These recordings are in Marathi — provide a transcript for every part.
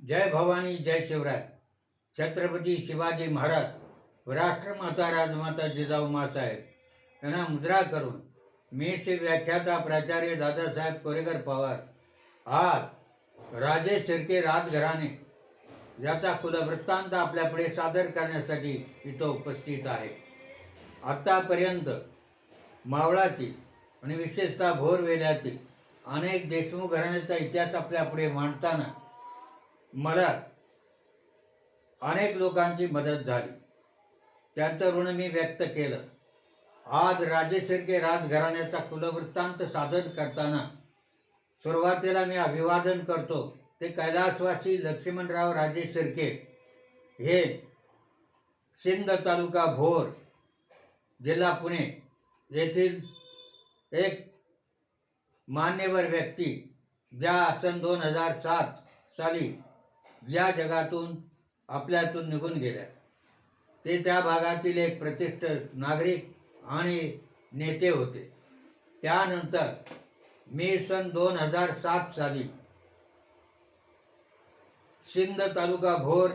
जय भवानी जय शिवराय. छत्रपती शिवाजी महाराज राष्ट्रमाता राजमाता जिजाऊ मासाहेब यांना मुद्रा करून मी श्री व्याख्याता प्राचार्य दादासाहेब कोरेकर पवार आज राजे शिर्के राजघराणे याचा कुलवृत्तांत आपल्यापुढे सादर करण्यासाठी इथं उपस्थित आहे. आत्तापर्यंत मावळातील आणि विशेषतः भोरवेल्यातील अनेक देशमुख घराण्याचा इतिहास आपल्यापुढे मांडताना मला अनेक लोकांची मदत झाली. त्यांचं ऋण मी व्यक्त केलं. आज राजेशिर्के राजघराण्याचा कुलवृत्तांत सादर करताना सुरुवातीला मी अभिवादन करतो ते कैलासवासी लक्ष्मणराव राजे शिर्के हे सिंध तालुका भोर जिल्हा पुणे येथील एक मान्यवर व्यक्ती ज्या सन दोन हजार सात साली या जगातून आपल्यातून निघून गेल्या. ते त्या भागातील एक प्रतिष्ठ नागरिक आणि नेते होते. त्यानंतर मी सन दोन हजार सात साली सिंध तालुका भोर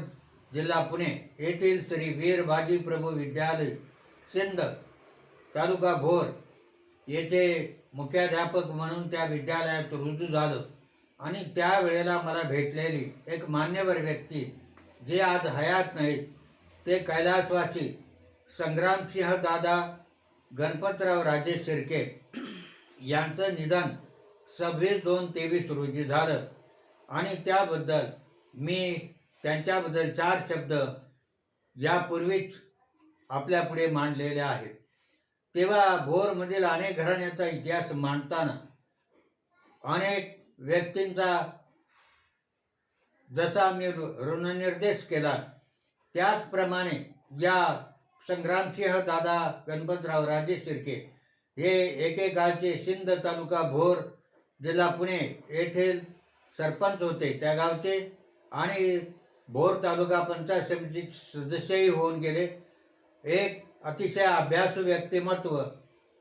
जिल्हा पुणे येथील श्री वीर बाजी प्रभू विद्यालय सिंध तालुका भोर येथे मुख्याध्यापक म्हणून त्या विद्यालयात रुजू झालं. आणि त्यावेळेला मला भेटलेली एक मान्यवर व्यक्ती जे आज हयात नाहीत ते कैलासवासी संग्रामसिंह दादा गणपतराव राजे शिर्के यांचं निधन सव्वीस दोन तेवीस रोजी झालं. आणि त्याबद्दल मी त्यांच्याबद्दल चार शब्द यापूर्वीच आपल्यापुढे मांडलेले आहेत. तेव्हा भोरमधील अनेक घराण्याचा इतिहास मांडताना अनेक व्यक्तींचा जसा मी ऋणनिर्देश केला त्याचप्रमाणे या संग्रामसिंह दादा गणपतराव राजे शिर्के हे एकेकाळचे सिंध तालुका भोर जिल्हा पुणे येथील सरपंच होते. त्या गावचे आणि भोर तालुका पंचायत समिती सदस्यही होऊन गेले. एक अतिशय अभ्यासू व्यक्तिमत्व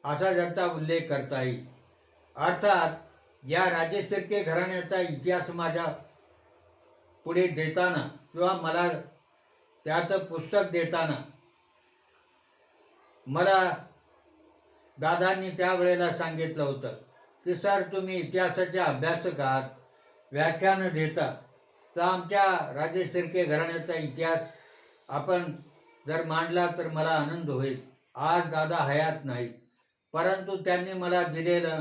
असा ज्यांचा उल्लेख करता येईल. अर्थात या राजेशिर्के घराण्याचा इतिहास माझ्या पुढे देताना किंवा मला त्याचं पुस्तक देताना मला दादांनी त्यावेळेला सांगितलं होतं की सर तुम्ही इतिहासाचे अभ्यासक आहात व्याख्यानं देता तर आमच्या राजे शिर्के घराण्याचा इतिहास आपण जर मांडला तर मला आनंद होईल. आज दादा हयात नाहीत. परंतु त्यांनी मला दिलेलं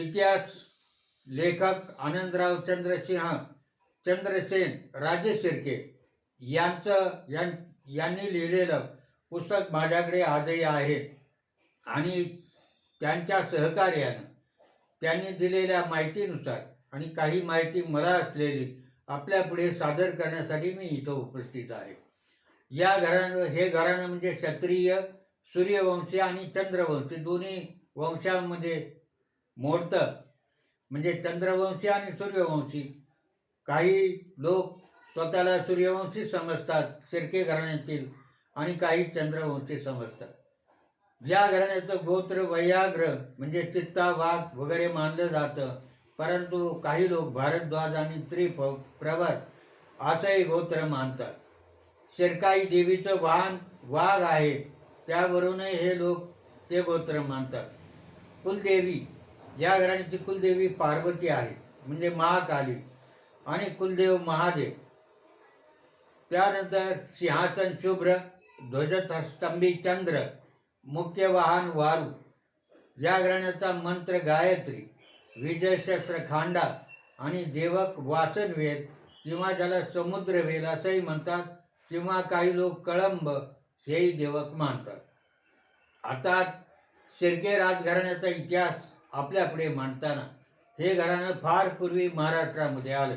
इतिहास लेखक आनंदराव चंद्रसिंह चंद्रसेन राजे शिर्के यांचं यां यांनी लिहिलेलं पुस्तक माझ्याकडे आजही आहे. आणि त्यांच्या सहकार्यानं त्यांनी दिलेल्या माहितीनुसार आणि काही माहिती मला असलेली आपल्यापुढे सादर करण्यासाठी मी इथं उपस्थित आहे. या घराणं हे घराणं म्हणजे क्षत्रिय सूर्यवंशी आणि चंद्रवंशी दोन्ही वंशांमध्ये मोडतं म्हणजे चंद्रवंशी आणि सूर्यवंशी. काही लोक स्वतःला सूर्यवंशी समजतात शिर्के घराण्यातील आणि काही चंद्रवंशी समजतात. या घराण्याचं गोत्र वैयाग्र म्हणजे चित्ता वाघ वगैरे मानलं जातं. परंतु काही लोक भारद्वाज आणि त्रिप प्रवर असंही गोत्र मानतात. शिरकाई देवीचं वाहन वाघ आहे त्यावरूनही हे लोक ते गोत्र मानतात. कुलदेवी या घराण्याची कुलदेवी पार्वती आहे म्हणजे महाकाली आणि कुलदेव महादेव. त्यानंतर सिंहासन शुभ्र ध्वजस्तंभी चंद्र मुख्य वाहन वारू. या घराण्याचा मंत्र गायत्री विजयशस्त्र खांडा आणि देवक वासनवेद किंवा ज्याला समुद्रवेद असंही म्हणतात किंवा काही लोक कळंब हेही देवक मानतात. आता शिर्के राजघराण्याचा इतिहास आपल्यापुढे मांडताना. हे घराणं फार पूर्वी महाराष्ट्रामध्ये आलं.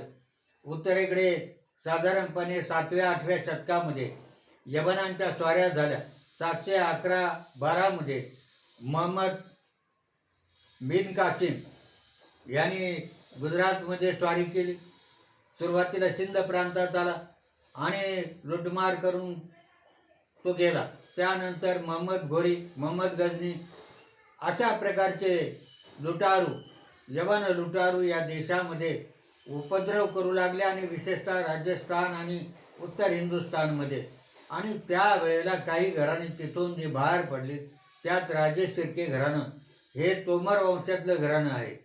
उत्तरेकडे साधारणपणे सातव्या आठव्या शतकामध्ये यवनांच्या स्वाऱ्या झाल्या. सातशे अकरा बारामध्ये मोहम्मद बिन कासिम यांनी गुजरातमध्ये स्वारी केली. सुरुवातीला सिंध प्रांतात आला आणि लुटमार करून तो गेला. त्यानंतर मोहम्मद घोरी मोहम्मद गजनी अशा प्रकारचे लुटारू. यवन लुटारू या देशामध्ये उपद्रव करू लागले आणि विशेषतः राजस्थान आणि उत्तर हिंदुस्थानमध्ये. आणि त्यावेळेला काही घराणी तिथून जी बाहेर पडली त्यात राजेश शिर्के घराणं. हे तोमर वंशातलं घराणं आहे.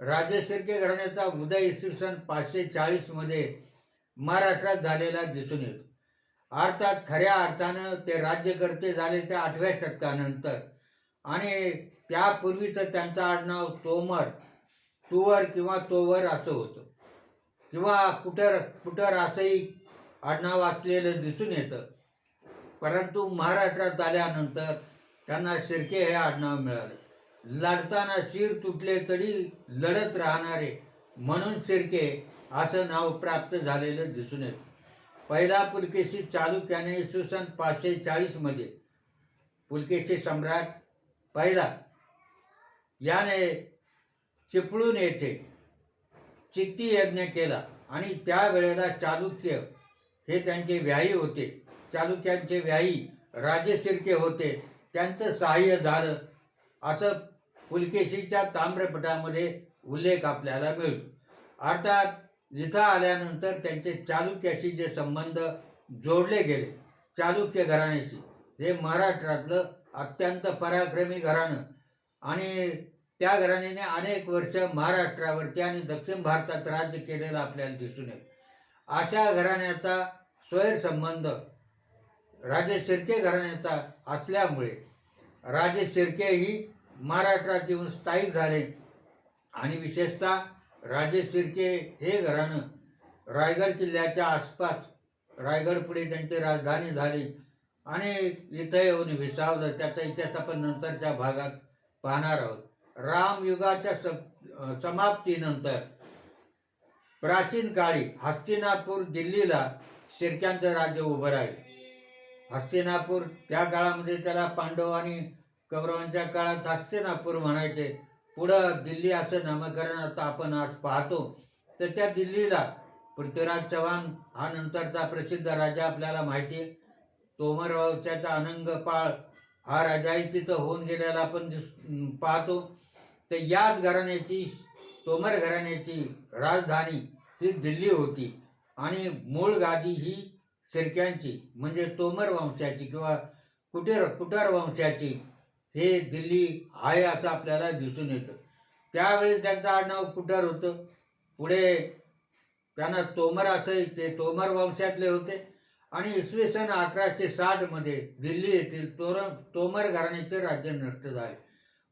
राजेश शिर्के घराण्याचा उदय इसवी सन पाचशे चाळीसमध्ये महाराष्ट्रात झालेला दिसून येतो. अर्थात खऱ्या अर्थानं ते राज्यकर्ते झाले त्या आठव्या शतकानंतर. आणि त्यापूर्वीचं त्यांचं आडनाव तोमर तुवर किंवा तोवर असं होतं. किंवा कुटर कुटर असंही आडनाव असलेलं दिसून येतं. परंतु महाराष्ट्रात आल्यानंतर त्यांना शिर्के हे आडनाव मिळाले. लढताना शिर तुटले तरी लढत राहणारे म्हणून शिर्के असं नाव प्राप्त झालेलं दिसून येतं. पहिला पुलकेशी चालुक्याने इसवी सन पाचशे चाळीसमध्ये पुलकेशी सम्राट पहिला याने चिपळून येथे चित्ती यज्ञ केला आणि त्यावेळेला चालुक्य हे त्यांचे व्याही होते. चालुक्यांचे व्याही राजे शिर्के होते. त्यांचं सहाय्य झालं. असं पुलकेशीच्या ताम्रपटामध्ये उल्लेख आपल्याला मिळतो. अर्थात इथं आल्यानंतर त्यांचे चालुक्याशी जे संबंध जोडले गेले चालुक्य घराण्याशी हे महाराष्ट्रातलं अत्यंत पराक्रमी घराणं. आणि त्या घराण्याने अनेक वर्ष महाराष्ट्रावरती आणि दक्षिण भारतात राज्य केलेलं आपल्याला दिसून येईल. अशा घराण्याचा स्वैर संबंध राजे शिर्के घराण्याचा असल्यामुळे राजे शिर्के ही महाराष्ट्रात येऊन स्थायिक झाले आणि विशेषतः राजे शिर्के हे घराणं रायगड किल्ल्याच्या आसपास रायगड पुढे त्यांची राजधानी झाली. आणि इथं येऊन विसावलं त्याचा इतिहास आपण नंतरच्या भागात पाहणार आहोत. रामयुगाच्या स समाप्तीनंतर प्राचीन काळी हस्तिनापूर दिल्लीला शिर्क्यांचं राज्य उभं राहील. हस्तिनापूर त्या काळामध्ये त्याला पांडव आणि कौरवांच्या काळात हस्तिनापूर म्हणायचे. पुढं दिल्ली असं नामकरण आता आपण आज पाहतो. तर त्या दिल्लीला पृथ्वीराज चव्हाण हा नंतरचा प्रसिद्ध राजा आपल्याला माहिती तोमरवंशाचा अनंगपाळ हा राजाही तिथं होऊन गेलेला आपण दिस पाहतो. तर याच घराण्याची तोमर घराण्याची राजधानी ही दिल्ली होती आणि मूळ गादी ही शिर्क्यांची म्हणजे तोमर वंशाची किंवा कुटीर कुटार वंशाची हे दिल्ली आहे असं आपल्याला दिसून येतं. त्यावेळी त्यांचं आडनाव कुटार होतं. पुढे त्यांना तोमर असं ते तोमर वंशातले होते. आणि इसवी सन अकराशे साठमध्ये दिल्ली येथील तोर तोमर घराण्याचे राज्य नष्ट झाले.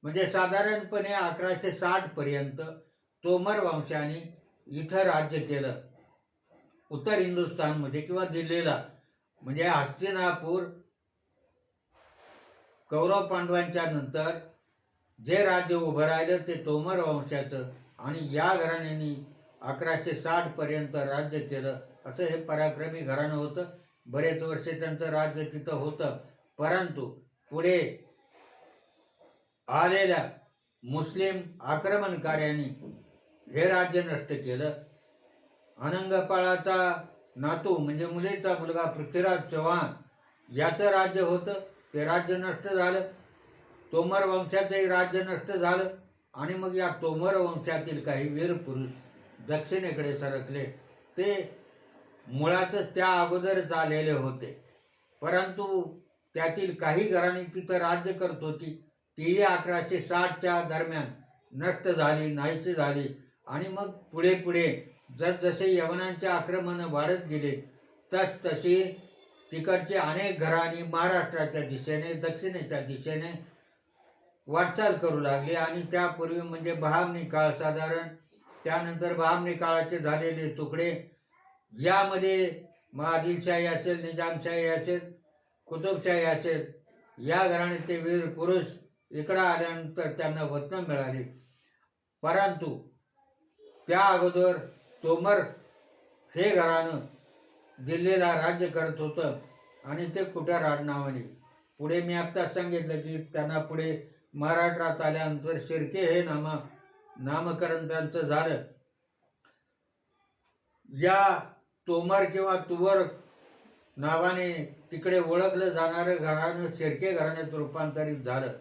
म्हणजे साधारणपणे अकराशे साठपर्यंत तोमर वंशाने इथं राज्य केलं. उत्तर हिंदुस्थानमध्ये किंवा दिल्लीला. म्हणजे हस्तिनापूर कौरव पांडवांच्या नंतर जे राज्य उभं राहिलं ते तोमर वंशाचं आणि या घराण्याने अकराशे साठपर्यंत राज्य केलं. असं हे पराक्रमी घराणं होतं. बरेच वर्षे त्यांचं राज्य तिथं होतं. परंतु पुढे आलेल्या मुस्लिम आक्रमणकार्यांनी हे राज्य नष्ट केलं. अनंगपाळाचा नातू म्हणजे मुलीचा मुलगा पृथ्वीराज चव्हाण याचं राज्य होतं. ते राज्य नष्ट झालं. तोमर वंशाचंही राज्य नष्ट झालं. आणि मग या तोमर वंशातील काही वीर पुरुष दक्षिणेकडे सरकले. ते मुळातच त्या अगोदर झालेले होते. परंतु त्यातील काही घराणी तिथं राज्य करत होती. तीही अकराशे साठच्या दरम्यान नष्ट झाली नाहीशी झाली आणि मग पुढे पुढे जसजसे यवनांचे आक्रमण वाढत गेले तस तिकडचे अनेक घराणी महाराष्ट्राच्या दिशेने दक्षिणेच्या दिशेने वाटचाल करू लागली आणि त्यापूर्वी म्हणजे बहामनी काळ साधारण त्यानंतर बहामनी काळाचे झालेले तुकडे यामध्ये मग आदिलशाही असेल निजामशाही असेल कुतुबशाही असेल या घराण्याचे वीर पुरुष इकडं आल्यानंतर त्यांना वतन मिळाली. परंतु त्या अगोदर तोमर हे घराणं दिल्लीला राज्य करत होतं आणि ते कुठ्या राजनावाने पुढे मी आत्ताच सांगितलं की त्यांना पुढे महाराष्ट्रात आल्यानंतर शिर्के हे नामा नामकरण त्यांचं झालं. या तोमर किंवा तुवर नावाने तिकडे ओळखलं जाणारं घराणं शिर्के घराण्यात रूपांतरित झालं.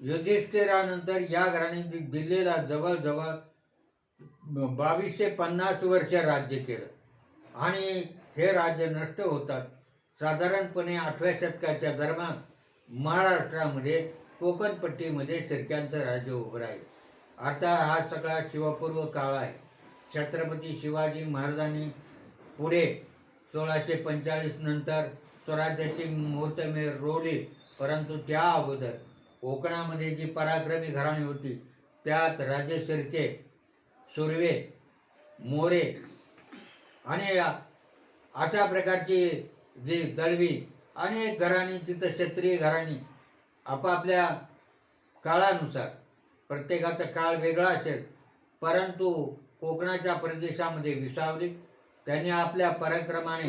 युधिष्ठिरानंतर या घराण्याने दिल्लीला जवळजवळ बावीसशे पन्नास वर्ष राज्य केलं. आणि हे राज्य नष्ट होतात. साधारणपणे आठव्या शतकाच्या दरम्यान महाराष्ट्रामध्ये कोकणपट्टीमध्ये शिरक्यांचं राज्य उभं राहील. अर्थात हा सगळा शिवपूर्व काळ आहे. छत्रपती शिवाजी महाराजांनी पुढे सोळाशे पंचाळीस नंतर स्वराज्याची मुहूर्तमेळ रोवली. परंतु त्या अगोदर कोकणामध्ये जी पराक्रमी घराणी होती त्यात राजे शिर्के सुर्वे मोरे आणि अशा प्रकारची जी दळवी अनेक घराणी तिथं क्षत्रिय घराणी आपापल्या काळानुसार प्रत्येकाचा काळ वेगळा असेल. परंतु कोकणाच्या प्रदेशामध्ये विसावली. त्यांनी आपल्या पराक्रमाने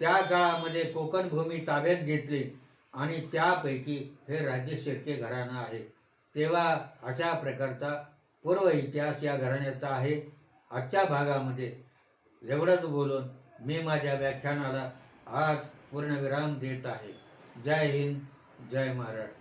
त्या काळामध्ये कोकण भूमी ताब्यात घेतली आणि त्यापैकी हे राज्य शिर्के घराणं आहे. तेव्हा अशा प्रकारचा पूर्व इतिहास या घराण्याचा आहे. आजच्या भागामध्ये एवढंच बोलून मी माझ्या व्याख्यानाला आज पूर्णविराम देत आहे. जय हिंद जय महाराष्ट्र.